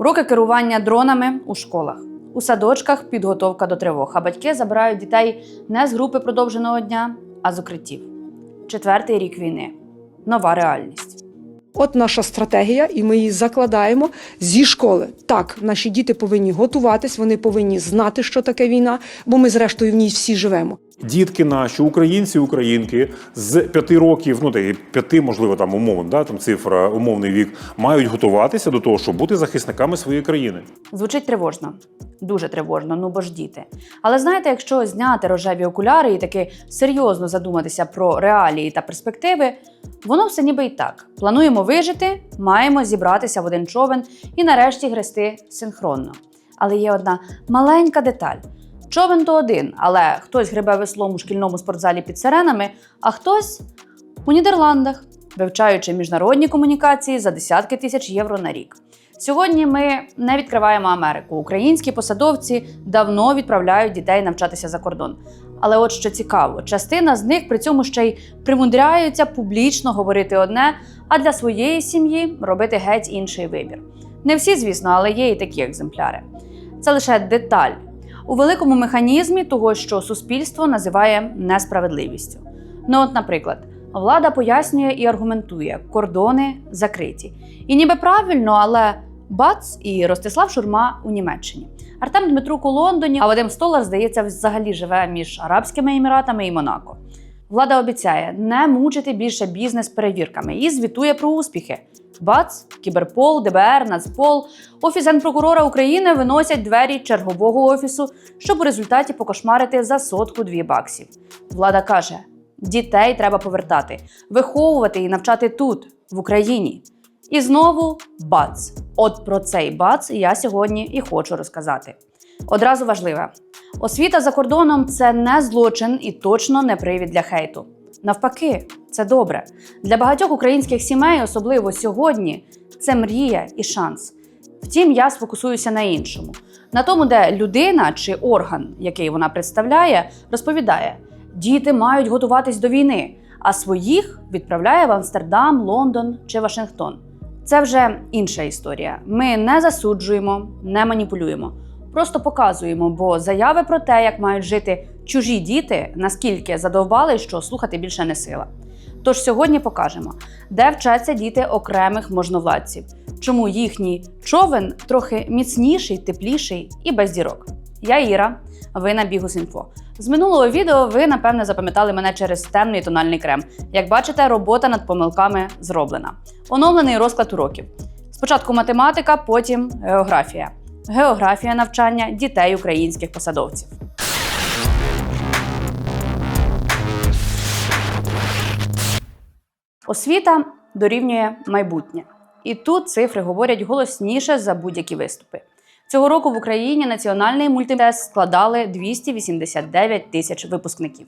Уроки керування дронами у школах. У садочках підготовка до тривог, а батьки забирають дітей не з групи продовженого дня, а з укриттів. Четвертий рік війни. Нова реальність. От наша стратегія, і ми її закладаємо зі школи. Так, наші діти повинні готуватись, вони повинні знати, що таке війна, бо ми, зрештою, в ній всі живемо. Дітки наші, українці, українки з п'яти років, ну та й п'яти, можливо, там умовно, да, там цифра, умовний вік, мають готуватися до того, щоб бути захисниками своєї країни. Звучить тривожно, дуже тривожно, ну бо ж діти. Але знаєте, якщо зняти рожеві окуляри і таки серйозно задуматися про реалії та перспективи, воно все ніби і так. Плануємо вижити, маємо зібратися в один човен і нарешті грести синхронно. Але є одна маленька деталь. Човен то один, але хтось гребе веслом у шкільному спортзалі під сиренами, а хтось у Нідерландах, вивчаючи міжнародні комунікації за десятки тисяч євро на рік. Сьогодні ми не відкриваємо Америку. Українські посадовці давно відправляють дітей навчатися за кордон. Але от що цікаво, частина з них при цьому ще й примудряються публічно говорити одне, а для своєї сім'ї робити геть інший вибір. Не всі, звісно, але є і такі екземпляри. Це лише деталь у великому механізмі того, що суспільство називає несправедливістю. Ну, от, наприклад, влада пояснює і аргументує, кордони закриті. І ніби правильно, але бац і Ростислав Шурма у Німеччині. Артем Дмитрук у Лондоні, а Вадим Столар, здається, взагалі живе між Арабськими Еміратами і Монако. Влада обіцяє не мучити більше бізнес перевірками і звітує про успіхи. БАЦ, Кіберпол, ДБР, Нацпол, Офіс генпрокурора України виносять двері чергового офісу, щоб у результаті покошмарити за сотку дві баксів. Влада каже: дітей треба повертати, виховувати і навчати тут, в Україні. І знову бац. От про цей бац я сьогодні і хочу розказати. Одразу важливе: освіта за кордоном це не злочин і точно не привід для хейту. Навпаки, це добре. Для багатьох українських сімей, особливо сьогодні, це мрія і шанс. Втім, я сфокусуюся на іншому: на тому, де людина чи орган, який вона представляє, розповідає: діти мають готуватись до війни, а своїх відправляє в Амстердам, Лондон чи Вашингтон. Це вже інша історія. Ми не засуджуємо, не маніпулюємо. Просто показуємо, бо заяви про те, як мають жити чужі діти, наскільки задовбали, що слухати більше не сила. Тож сьогодні покажемо, де вчаться діти окремих можновладців, чому їхній човен трохи міцніший, тепліший і без дірок. Я Іра, ви на Бігус.Інфо. З минулого відео ви, напевне, запам'ятали мене через темний тональний крем. Як бачите, робота над помилками зроблена. Оновлений розклад уроків. Спочатку математика, потім географія. Географія навчання дітей українських посадовців. Освіта дорівнює майбутнє. І тут цифри говорять голосніше за будь-які виступи. Цього року в Україні національний мультитест складали 289 тисяч випускників.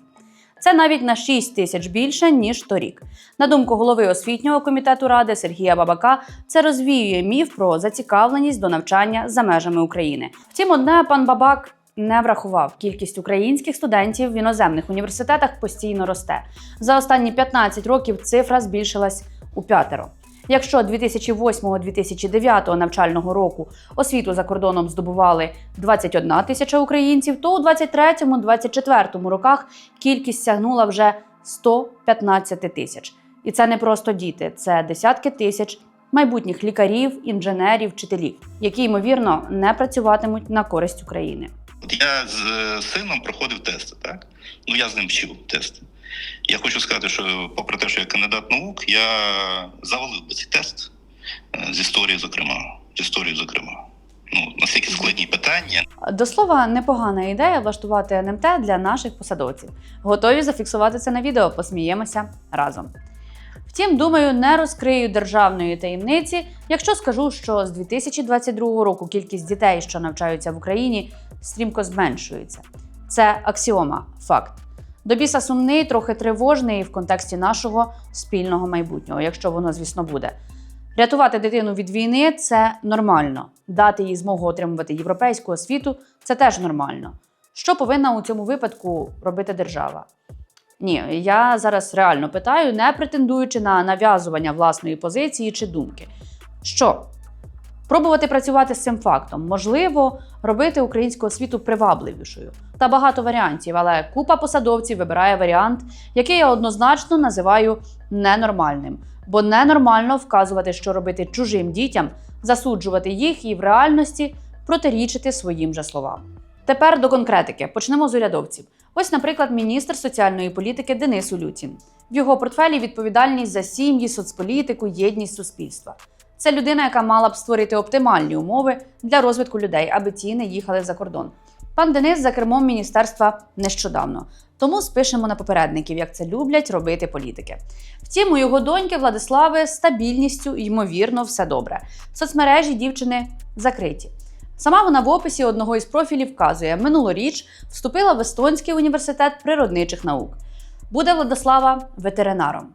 Це навіть на 6 тисяч більше ніж торік. На думку голови освітнього комітету ради Сергія Бабака, це розвіює міф про зацікавленість до навчання за межами України. Втім, одне пан Бабак не врахував. Кількість українських студентів в іноземних університетах постійно росте. За останні 15 років цифра збільшилась у п'ятеро. Якщо 2008-2009 навчального року освіту за кордоном здобували 21 тисяча українців, то у 23-24 роках кількість сягнула вже 115 тисяч. І це не просто діти, це десятки тисяч майбутніх лікарів, інженерів, вчителів, які ймовірно не працюватимуть на користь України. От я з е, сином проходив тести, так? Ну я з ним вчив тести. Я хочу сказати, що попри те, що я кандидат наук, я завалив би цей тест е, з історії, зокрема. З історії, зокрема. Ну, наскільки складні питання. До слова, непогана ідея влаштувати НМТ для наших посадовців. Готові зафіксувати це на відео, посміємося разом. Втім, думаю, не розкрию державної таємниці, якщо скажу, що з 2022 року кількість дітей, що навчаються в Україні, стрімко зменшується. Це аксіома, факт. До біса сумний, трохи тривожний в контексті нашого спільного майбутнього, якщо воно, звісно, буде. Рятувати дитину від війни це нормально. Дати їй змогу отримувати європейську освіту це теж нормально. Що повинна у цьому випадку робити держава? Ні, я зараз реально питаю, не претендуючи на нав'язування власної позиції чи думки. Що? Спробувати працювати з цим фактом, можливо, робити українську освіту привабливішою. Та багато варіантів, але купа посадовців вибирає варіант, який я однозначно називаю ненормальним. Бо ненормально вказувати, що робити чужим дітям, засуджувати їх і в реальності протирічити своїм же словам. Тепер до конкретики почнемо з урядовців. Ось, наприклад, міністр соціальної політики Денис Улютін. В його портфелі відповідальність за сім'ї, соцполітику, єдність суспільства. Це людина, яка мала б створити оптимальні умови для розвитку людей, аби ті не їхали за кордон. Пан Денис за кермом міністерства нещодавно, тому спишемо на попередників, як це люблять робити політики. Втім, у його доньки Владислави стабільністю, ймовірно, все добре. Соцмережі дівчини закриті. Сама вона в описі одного із профілів вказує, минулоріч вступила в Естонський університет природничих наук. Буде Владислава ветеринаром.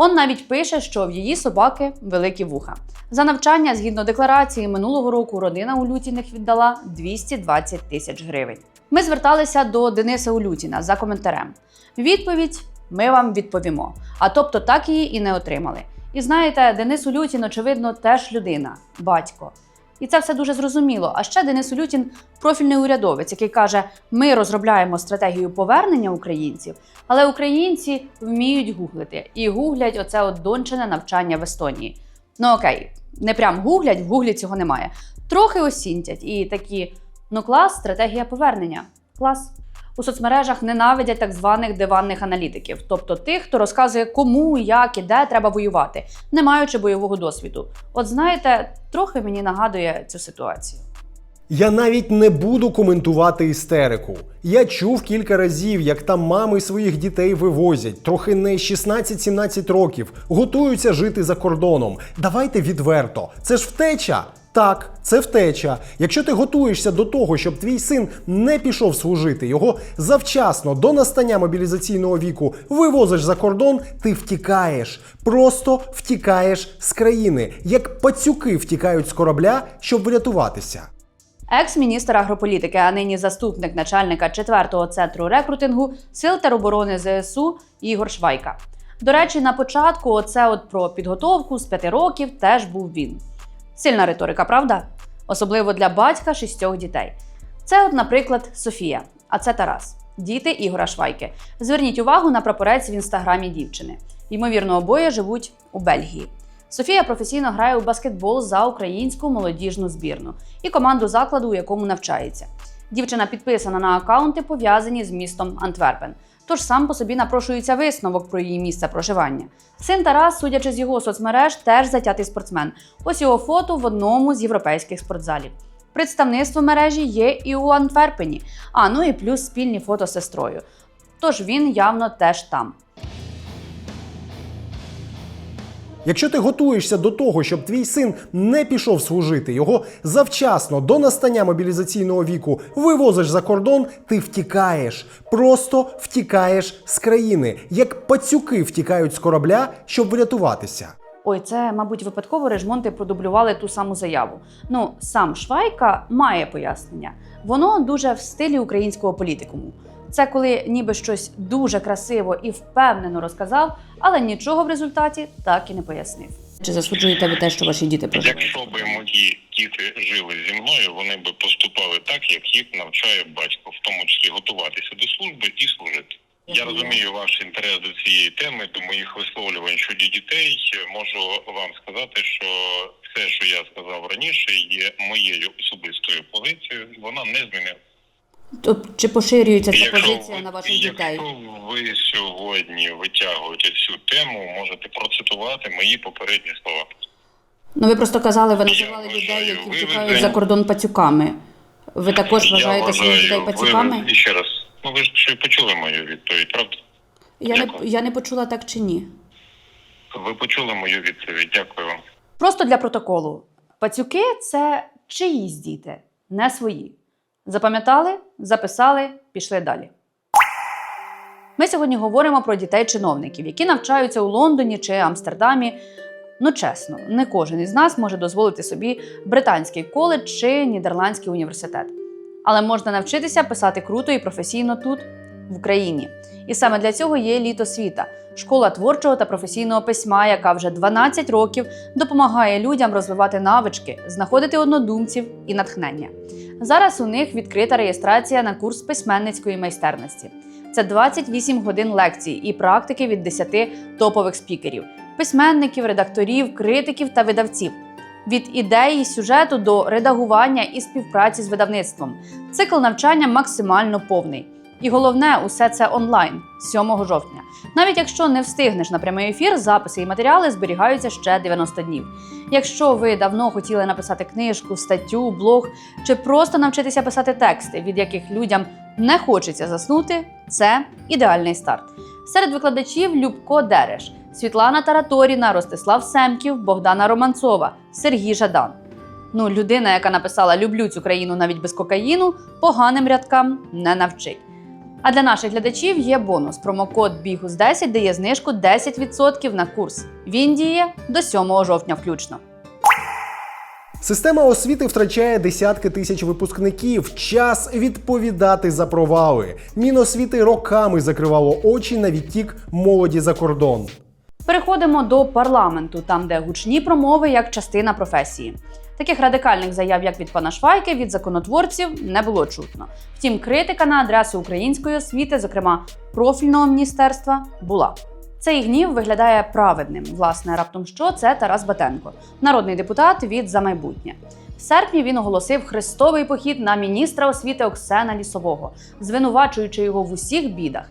Он навіть пише, що в її собаки великі вуха. За навчання, згідно декларації минулого року, родина Улютіних віддала 220 тисяч гривень. Ми зверталися до Дениса Улютіна за коментарем. Відповідь ми вам відповімо. А тобто так її і не отримали. І знаєте, Денис Улютін, очевидно, теж людина, батько. І це все дуже зрозуміло. А ще Денис Улютін профільний урядовець, який каже: ми розробляємо стратегію повернення українців, але українці вміють гуглити і гуглять оце от дончене навчання в Естонії. Ну окей, не прям гуглять, в гуглі цього немає. Трохи осінтять і такі: ну клас, стратегія повернення. Клас. У соцмережах ненавидять так званих диванних аналітиків, тобто тих, хто розказує, кому, як і де треба воювати, не маючи бойового досвіду. От знаєте, трохи мені нагадує цю ситуацію. Я навіть не буду коментувати істерику. Я чув кілька разів, як там мами своїх дітей вивозять, трохи не 16-17 років, готуються жити за кордоном. Давайте відверто. Це ж втеча. Так, це втеча. Якщо ти готуєшся до того, щоб твій син не пішов служити, його завчасно до настання мобілізаційного віку вивозиш за кордон, ти втікаєш. Просто втікаєш з країни, як пацюки втікають з корабля, щоб врятуватися. Екс-міністр агрополітики, а нині заступник начальника 4-го центру рекрутингу Сил тероборони ЗСУ Ігор Швайка. До речі, на початку оце от про підготовку з п'яти років теж був він. Сильна риторика, правда? Особливо для батька шістьох дітей. Це, от, наприклад, Софія, а це Тарас, діти Ігора Швайки. Зверніть увагу на прапорець в інстаграмі дівчини. Ймовірно, обоє живуть у Бельгії. Софія професійно грає у баскетбол за українську молодіжну збірну і команду закладу, у якому навчається. Дівчина підписана на акаунти, пов'язані з містом Антверпен. Тож сам по собі напрошується висновок про її місце проживання. Син Тарас, судячи з його соцмереж, теж затятий спортсмен. Ось його фото в одному з європейських спортзалів. Представництво мережі є і у Антверпені, а ну і плюс спільні фото з сестрою. Тож він явно теж там. Якщо ти готуєшся до того, щоб твій син не пішов служити, його завчасно до настання мобілізаційного віку вивозиш за кордон, ти втікаєш. Просто втікаєш з країни, як пацюки втікають з корабля, щоб врятуватися. Ой, це, мабуть, випадково режмонти продублювали ту саму заяву. Ну, сам Швайка має пояснення. Воно дуже в стилі українського політикуму. Це коли ніби щось дуже красиво і впевнено розказав, але нічого в результаті так і не пояснив. Чи засуджуєте ви те, що ваші діти проживають? Якщо б мої діти жили зі мною, вони б поступали так, як їх навчає батько, в тому числі готуватися до служби і служити. Я розумію ваш інтерес до цієї теми, до моїх висловлювань щодо дітей. Можу вам сказати, що все, що я сказав раніше, є моєю особистою позицією. Вона не змінила. Тобто, чи поширюється ця Якщо позиція ви- на ваших якщо дітей? ви сьогодні витягуєте цю тему, можете процитувати мої попередні слова. Ну ви просто казали, ви Я називали вважаю, людей, які втікають за кордон пацюками. Ви також вважаєте своїх ви- пацюками? І ще раз. Ну ви ж почули мою відповідь, правда? Я не, я не почула так чи ні. Ви почули мою відповідь. Дякую вам. Просто для протоколу. Пацюки це чиїсь діти, не свої. Запам'ятали, записали, пішли далі. Ми сьогодні говоримо про дітей-чиновників, які навчаються у Лондоні чи Амстердамі. Ну, чесно, не кожен із нас може дозволити собі британський коледж чи нідерландський університет. Але можна навчитися писати круто і професійно тут. В Україні. І саме для цього є еліт освіта, школа творчого та професійного письма, яка вже 12 років допомагає людям розвивати навички, знаходити однодумців і натхнення. Зараз у них відкрита реєстрація на курс письменницької майстерності. Це 28 годин лекцій і практики від 10 топових спікерів, письменників, редакторів, критиків та видавців. Від ідеї сюжету до редагування і співпраці з видавництвом. Цикл навчання максимально повний. І головне, усе це онлайн 7 жовтня. Навіть якщо не встигнеш на прямий ефір, записи і матеріали зберігаються ще 90 днів. Якщо ви давно хотіли написати книжку, статтю, блог чи просто навчитися писати тексти, від яких людям не хочеться заснути, це ідеальний старт. Серед викладачів Любко Дереш, Світлана Тараторіна, Ростислав Семків, Богдана Романцова, Сергій Жадан. Ну, людина, яка написала Люблю цю країну навіть без кокаїну, поганим рядкам не навчить. А для наших глядачів є бонус промокод Бігус 10 дає знижку 10% на курс. Він діє до 7 жовтня включно. Система освіти втрачає десятки тисяч випускників. Час відповідати за провали. Міносвіти роками закривало очі на відтік молоді за кордон. Переходимо до парламенту, там де гучні промови як частина професії. Таких радикальних заяв, як від пана Швайки, від законотворців, не було чутно. Втім, критика на адресу української освіти, зокрема профільного міністерства, була. Цей гнів виглядає праведним. Власне, раптом що це Тарас Батенко, народний депутат від за майбутнє. В серпні він оголосив хрестовий похід на міністра освіти Оксена Лісового, звинувачуючи його в усіх бідах.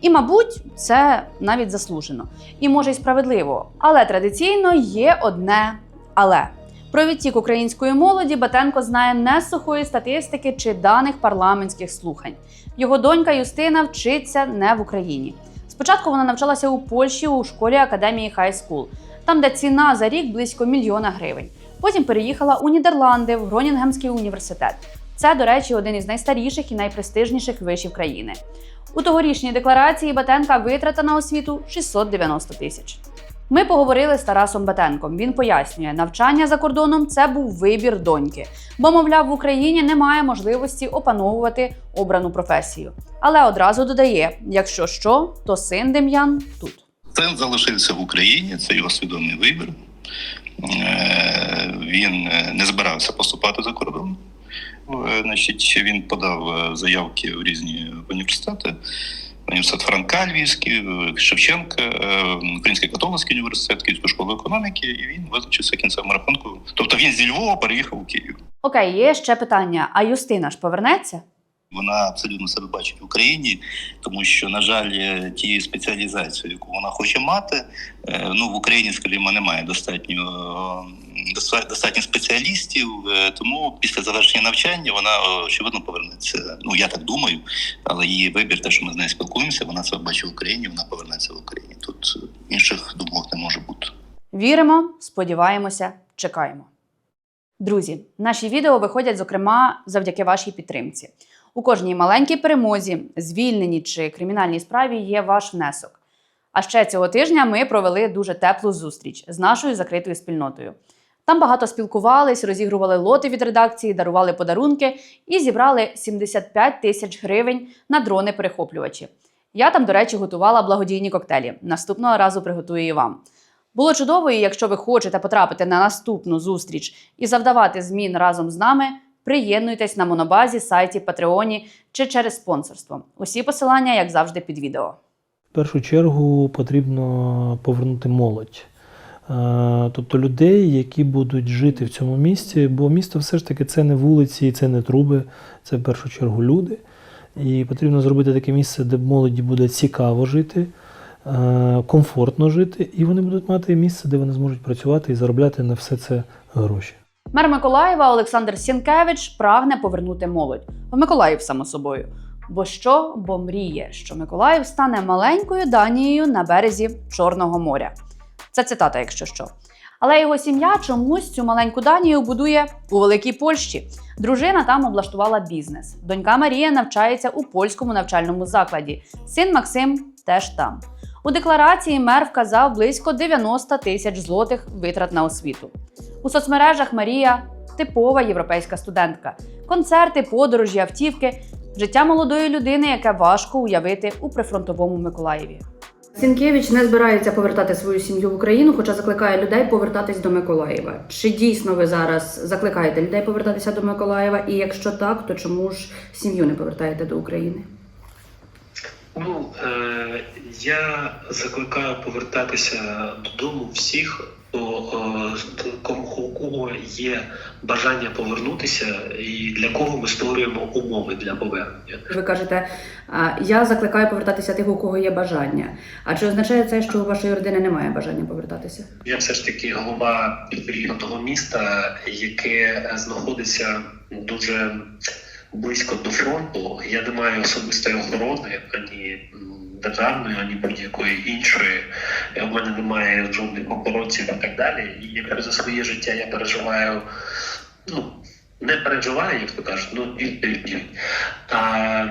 І, мабуть, це навіть заслужено. І може й справедливо. Але традиційно є одне але. Про відтік української молоді Батенко знає не з сухої статистики чи даних парламентських слухань. Його донька Юстина вчиться не в Україні. Спочатку вона навчалася у Польщі у школі академії School, там, де ціна за рік близько мільйона гривень. Потім переїхала у Нідерланди в Гронінгемський університет. Це, до речі, один із найстаріших і найпрестижніших вишів країни. У тогорічній декларації Батенка витрата на освіту 690 тисяч. Ми поговорили з Тарасом Батенком. Він пояснює, навчання за кордоном це був вибір доньки, бо, мовляв, в Україні немає можливості опановувати обрану професію. Але одразу додає: якщо що, то син Дем'ян тут. Син залишився в Україні, це його свідомий вибір. Е, Він е, не збирався поступати за кордон. Е, Значить, він подав заявки в різні університети. Університет Франка Львівський, е, Шевченка, е, Український католицький університет, Київську школу економіки, і він визначився кінцевим рахунку. Тобто він зі Львова переїхав у Київ. Окей, є ще питання: а Юстина ж повернеться? Вона абсолютно себе бачить в Україні, тому що, на жаль, е, тієї спеціалізації, яку вона хоче мати, ну в Україні, скажімо, немає достатньо доста- достатньо спеціалістів. е, Тому після завершення навчання вона очевидно повернеться. Ну я так думаю, але її вибір, те, що ми з нею спілкуємося, вона себе бачить в Україні, вона повернеться в Україні. Тут інших думок не може бути. Віримо, сподіваємося, чекаємо. Друзі, наші відео виходять, зокрема, завдяки вашій підтримці. У кожній маленькій перемозі, звільненні чи кримінальній справі є ваш внесок. А ще цього тижня ми провели дуже теплу зустріч з нашою закритою спільнотою. Там багато спілкувались, розігрували лоти від редакції, дарували подарунки і зібрали 75 тисяч гривень на дрони-перехоплювачі. Я там, до речі, готувала благодійні коктейлі. Наступного разу приготую і вам. Було чудово, і якщо ви хочете потрапити на наступну зустріч і завдавати змін разом з нами, приєднуйтесь на монобазі, сайті, Патреоні чи через спонсорство. Усі посилання, як завжди, під відео. В першу чергу потрібно повернути молодь. Е, Тобто людей, які будуть жити в цьому місті, бо місто все ж таки це не вулиці, це не труби, це в першу чергу люди. І потрібно зробити таке місце, де молоді буде цікаво жити, е, комфортно жити, і вони будуть мати місце, де вони зможуть працювати і заробляти на все це гроші. Мер Миколаєва Олександр Сінкевич прагне повернути молодь в Миколаїв, само собою. Бо що? Бо мріє, що Миколаїв стане маленькою Данією на березі Чорного моря. Це цитата, якщо що. Але його сім'я чомусь цю маленьку Данію будує у Великій Польщі. Дружина там облаштувала бізнес. Донька Марія навчається у польському навчальному закладі. Син Максим теж там. У декларації мер вказав близько 90 тисяч злотих витрат на освіту. У соцмережах Марія типова європейська студентка. Концерти, подорожі, автівки. Життя молодої людини, яке важко уявити у прифронтовому Миколаєві. Сінкевич не збирається повертати свою сім'ю в Україну, хоча закликає людей повертатись до Миколаєва. Чи дійсно ви зараз закликаєте людей повертатися до Миколаєва? І якщо так, то чому ж сім'ю не повертаєте до України? Ну, е, я закликаю повертатися додому всіх, хто, е, кого є бажання повернутися, і для кого ми створюємо умови для повернення. Ви кажете, я закликаю повертатися тих, у кого є бажання. А чи означає це, що у вашої родини немає бажання повертатися? Я все ж таки голова підприємного міста, яке знаходиться дуже близько до фронту. Я не маю особистої охорони ані державної, ані будь-якої іншої. Е, У мене немає жодних охоронців і так далі. І якраз за своє життя я переживаю. Ну не переживаю, як то кажуть, ну відповіді. А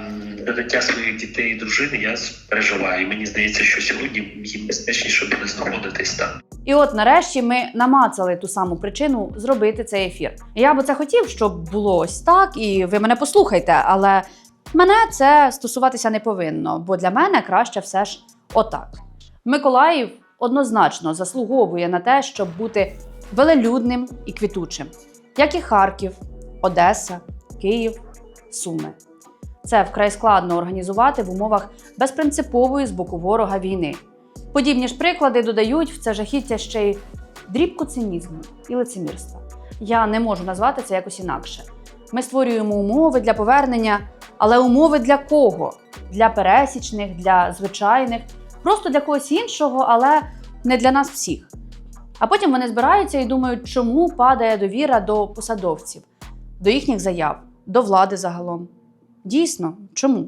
за життя своїх дітей і дружини я переживаю. І мені здається, що сьогодні їм безпечніше буде знаходитись там. І от нарешті ми намацали ту саму причину зробити цей ефір. Я би це хотів, щоб було ось так, і ви мене послухайте, але мене це стосуватися не повинно, бо для мене краще все ж отак. Миколаїв однозначно заслуговує на те, щоб бути велелюдним і квітучим, як і Харків, Одеса, Київ, Суми. Це вкрай складно організувати в умовах безпринципової з боку ворога війни. Подібні ж приклади додають в це жахіття ще й дрібку цинізму і лицемірства. Я не можу назвати це якось інакше. Ми створюємо умови для повернення, але умови для кого? Для пересічних, для звичайних, просто для когось іншого, але не для нас всіх. А потім вони збираються і думають, чому падає довіра до посадовців, до їхніх заяв, до влади загалом. Дійсно, чому?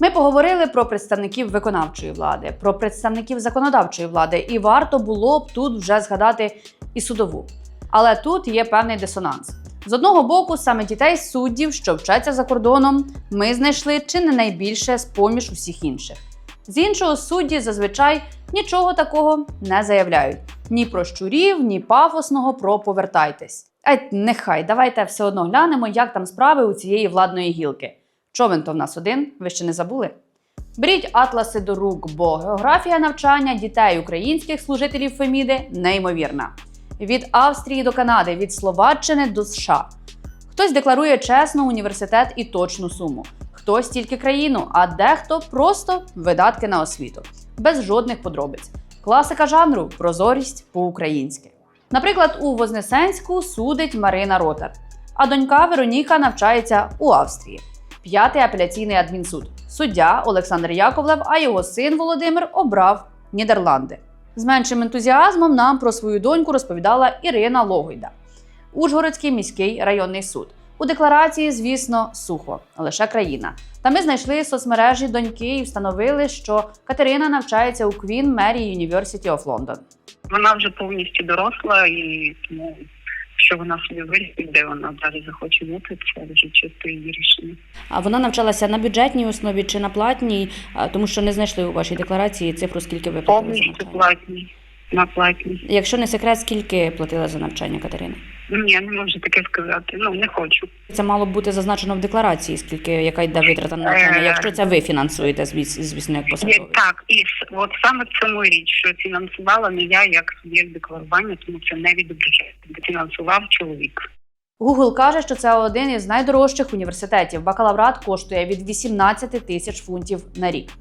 Ми поговорили про представників виконавчої влади, про представників законодавчої влади, і варто було б тут вже згадати і судову. Але тут є певний дисонанс. З одного боку, саме дітей суддів, що вчаться за кордоном, ми знайшли чи не найбільше з поміж усіх інших. З іншого, судді зазвичай нічого такого не заявляють: ні про щурів, ні пафосного про повертайтесь. Ай, нехай, давайте все одно глянемо, як там справи у цієї владної гілки. Човен то в нас один, ви ще не забули? Беріть атласи до рук, бо географія навчання дітей українських служителів Феміди неймовірна. Від Австрії до Канади, від Словаччини до США. Хтось декларує чесно університет і точну суму, хтось тільки країну, а дехто просто видатки на освіту, без жодних подробиць. Класика жанру прозорість по-українськи. Наприклад, у Вознесенську судить Марина Ротар, а донька Вероніка навчається у Австрії. П'ятий апеляційний адмінсуд. Суддя Олександр Яковлев, а його син Володимир обрав Нідерланди. З меншим ентузіазмом нам про свою доньку розповідала Ірина Логойда. Ужгородський міський районний суд. У декларації, звісно, сухо, лише країна. Та ми знайшли соцмережі доньки і встановили, що Катерина навчається у Queen Mary University of London. Вона вже повністю доросла, і тому, якщо вона собі вирішить, де вона далі захоче бути, це вже чисто її рішення. А вона навчалася на бюджетній основі чи на платній, тому що не знайшли у вашій декларації цифру, скільки ви платили за Повністю навчання. платні. На платні. Якщо не секрет, скільки платила за навчання Катерини? Ні, не можу таке сказати. Ну не хочу. Це мало бути зазначено в декларації, скільки яка йде витрата на навчання, Е. якщо це ви фінансуєте, звіс- звісно, як Є, так, і от саме в цьому річ, що фінансувала не я як суб'єкт декларування, тому це не відображає. Фінансував чоловік. Google каже, що це один із найдорожчих університетів. Бакалаврат коштує від 18 тисяч фунтів на рік.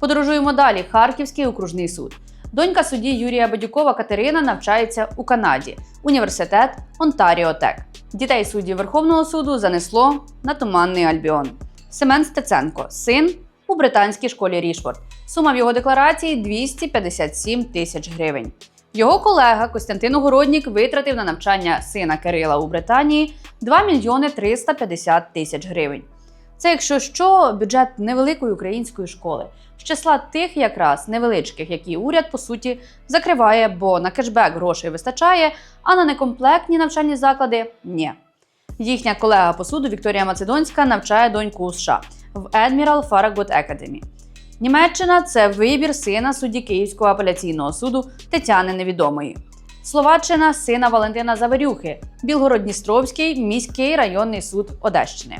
Подорожуємо далі. Харківський окружний суд. Донька судді Юрія Бадюкова Катерина навчається у Канаді. Університет Онтаріо Тек. Дітей суддів Верховного суду занесло на туманний Альбіон. Семен Стеценко, син у британській школі Рішфорд. Сума в його декларації 257 тисяч гривень. Його колега Костянтин Огороднік витратив на навчання сина Кирила у Британії 2 мільйони 350 тисяч гривень. Це, якщо що, бюджет невеликої української школи, з числа тих якраз невеличких, які уряд по суті закриває, бо на кешбек грошей вистачає, а на некомплектні навчальні заклади ні. Їхня колега по суду Вікторія Macedонська навчає доньку у США в Admiral Farragut Academy. Німеччина це вибір сина судді Київського апеляційного суду Тетяни Невідомої. Словаччина сина Валентина Заверюхи, Білгород-Дністровський міський районний суд Одещини.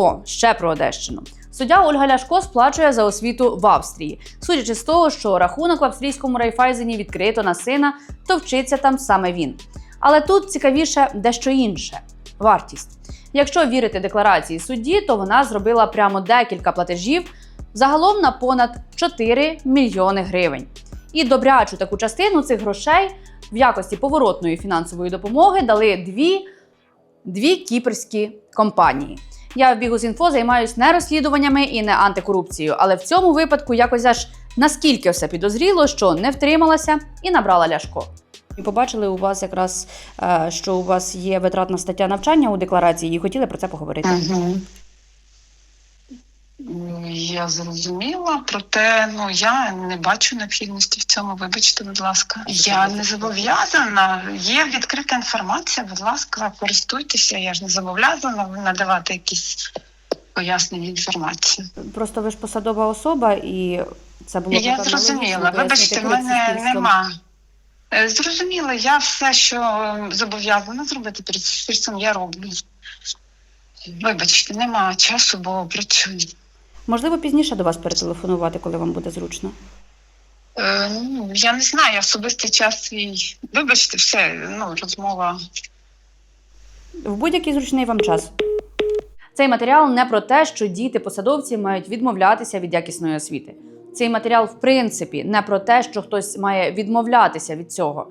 О, ще про Одещину. Суддя Ольга Ляшко сплачує за освіту в Австрії. Судячи з того, що рахунок в австрійському райфайзені відкрито на сина, то вчиться там саме він. Але тут цікавіше дещо інше вартість. Якщо вірити декларації судді, то вона зробила прямо декілька платежів загалом на понад 4 мільйони гривень. І добрячу таку частину цих грошей в якості поворотної фінансової допомоги дали дві, дві кіпрські компанії. Я в бігу з інфо займаюся не розслідуваннями і не антикорупцією, але в цьому випадку якось аж наскільки все підозріло, що не втрималася і набрала ляшко. І побачили у вас якраз, е, що у вас є витратна стаття навчання у декларації, і хотіли про це поговорити. Угу. Я зрозуміла, проте ну я не бачу необхідності в цьому. Вибачте, будь ласка. Я не зобов'язана. Є відкрита інформація. Будь ласка, користуйтеся. Я ж не зобов'язана надавати якісь пояснення інформації. Просто ви ж посадова особа, і це було Я зрозуміла. Вибачте, в мене нема. Е, Зрозуміло, я все, що зобов'язана зробити перед суспільством, я роблю. Вибачте, нема часу, бо працюю. Можливо, пізніше до вас перетелефонувати, коли вам буде зручно. Е, ну, я не знаю, особистий час свій. Вибачте, все, ну, розмова. В будь-який зручний вам час. Цей матеріал не про те, що діти-посадовці мають відмовлятися від якісної освіти. Цей матеріал, в принципі, не про те, що хтось має відмовлятися від цього.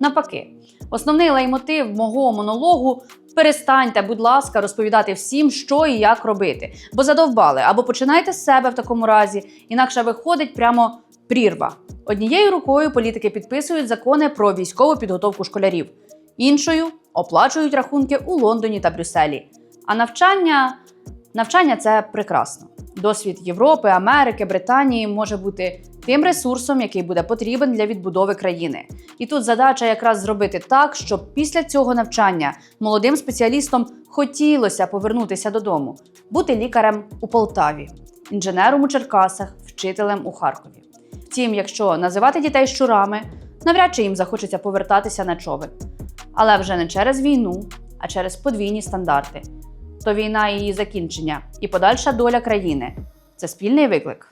Навпаки, основний леймотив мого монологу перестаньте, будь ласка, розповідати всім, що і як робити. Бо задовбали, або починайте з себе в такому разі, інакше виходить прямо прірва. Однією рукою політики підписують закони про військову підготовку школярів, іншою оплачують рахунки у Лондоні та Брюсселі. А навчання навчання це прекрасно. Досвід Європи, Америки, Британії може бути тим ресурсом, який буде потрібен для відбудови країни. І тут задача якраз зробити так, щоб після цього навчання молодим спеціалістам хотілося повернутися додому, бути лікарем у Полтаві, інженером у Черкасах, вчителем у Харкові. Втім, якщо називати дітей щурами, навряд чи їм захочеться повертатися на човен. Але вже не через війну, а через подвійні стандарти. То війна і її закінчення, і подальша доля країни це спільний виклик.